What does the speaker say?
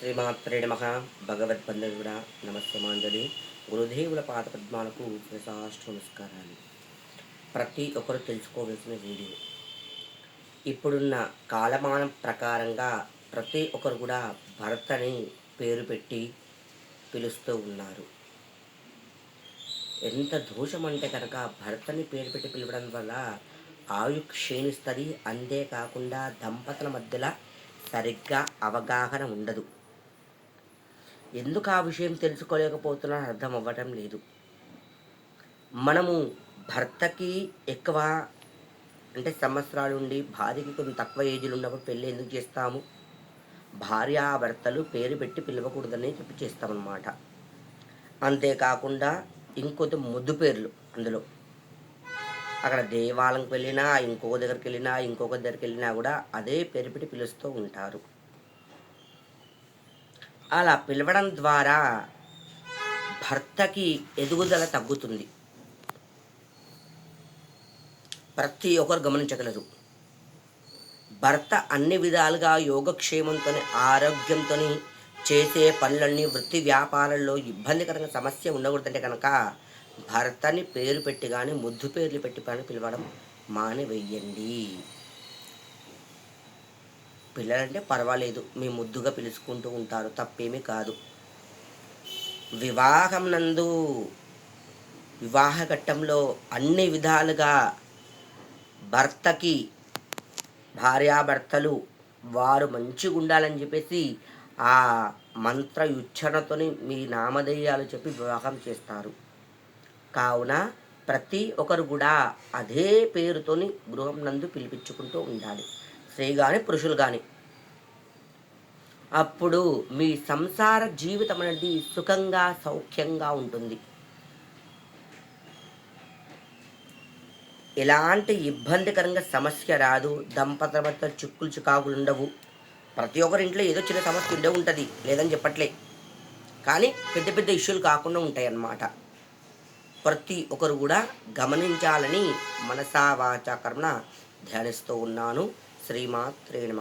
శ్రీమాత్రే నమ భగవద్బంధువుడ నమస్యమాంజలి గురుదేవుల పాద పద్మాలకు విశాష్ట నమస్కారాలు ప్రతి ఒక్కరు తెలుసుకోవలసిన వీడియో. ఇప్పుడున్న కాలమానం ప్రకారంగా ప్రతి ఒక్కరు కూడా భర్తని పేరు పెట్టి పిలుస్తూ ఉన్నారు. ఎంత దోషం అంటే కనుక భర్తని పేరు పెట్టి పిలవడం వల్ల ఆయు క్షీణిస్తుంది. అంతేకాకుండా దంపతుల మధ్యలో సరిగ్గా అవగాహన ఉండదు. ఎందుకు ఆ విషయం తెలుసుకోలేకపోతున్నా అర్థం అవ్వటం లేదు. మనము భర్తకి ఎక్కువ అంటే సంవత్సరాలు ఉండి భార్యకి కొంచెం తక్కువ ఏజ్లు ఉన్నప్పుడు పెళ్ళి ఎందుకు చేస్తాము? భార్య భర్తలు పేరు పెట్టి పిలవకూడదని చెప్పి చేస్తామన్నమాట. అంతేకాకుండా ఇంకొంత ముద్దు పేర్లు అందులో. అక్కడ దేవాలయంకి వెళ్ళినా ఇంకో దగ్గరికి వెళ్ళినా ఇంకొక దగ్గరికి వెళ్ళినా కూడా అదే పేరు పెట్టి పిలుస్తూ ఉంటారు. అలా పిలవడం ద్వారా భర్తకి ఎదుగుదల తగ్గుతుంది. ప్రతి ఒక్కరు గమనించగలరు. భర్త అన్ని విధాలుగా యోగక్షేమంతో ఆరోగ్యంతో చేసే పనులన్నీ వృత్తి వ్యాపారాల్లో ఇబ్బందికరంగా సమస్య ఉండకూడదంటే కనుక భర్తని పేరు పెట్టి కానీ ముద్దు పేర్లు పెట్టి పని పిలవడం మానివేయండి. పిల్లలంటే పర్వాలేదు. మీ ముద్దుగా పిలుచుకుంటూ ఉంటారు. తప్పేమీ కాదు. వివాహం నందు వివాహ ఘట్టంలో అన్ని విధాలుగా భర్తకి భార్యాభర్తలు వారు మంచిగా ఉండాలని చెప్పేసి ఆ మంత్ర ఉచ్చరణతోని మీ నామధేయాలు చెప్పి వివాహం చేస్తారు. కావున ప్రతి ఒక్కరు కూడా అదే పేరుతోని గృహం నందు పిలిపించుకుంటూ ఉండాలి. స్త్రీ కానీ పురుషులు కానీ అప్పుడు మీ సంసార జీవితం అనేది సుఖంగా సౌఖ్యంగా ఉంటుంది. ఎలాంటి ఇబ్బందికరంగా సమస్య రాదు. దంపతుల మధ్య చిక్కులు చికాకులు ఉండవు. ప్రతి ఒక్కరి ఇంట్లో ఏదో చిన్న సమస్య ఉండే ఉంటుంది. లేదని చెప్పట్లే. కానీ పెద్ద పెద్ద ఇష్యూలు కాకుండా ఉంటాయి అన్నమాట ప్రతి ఒక్కరు కూడా గమనించాలని మనసా వాచా కర్మణ ధ్యానిస్తూ ఉన్నాను. శ్రీమాత్రే నమ.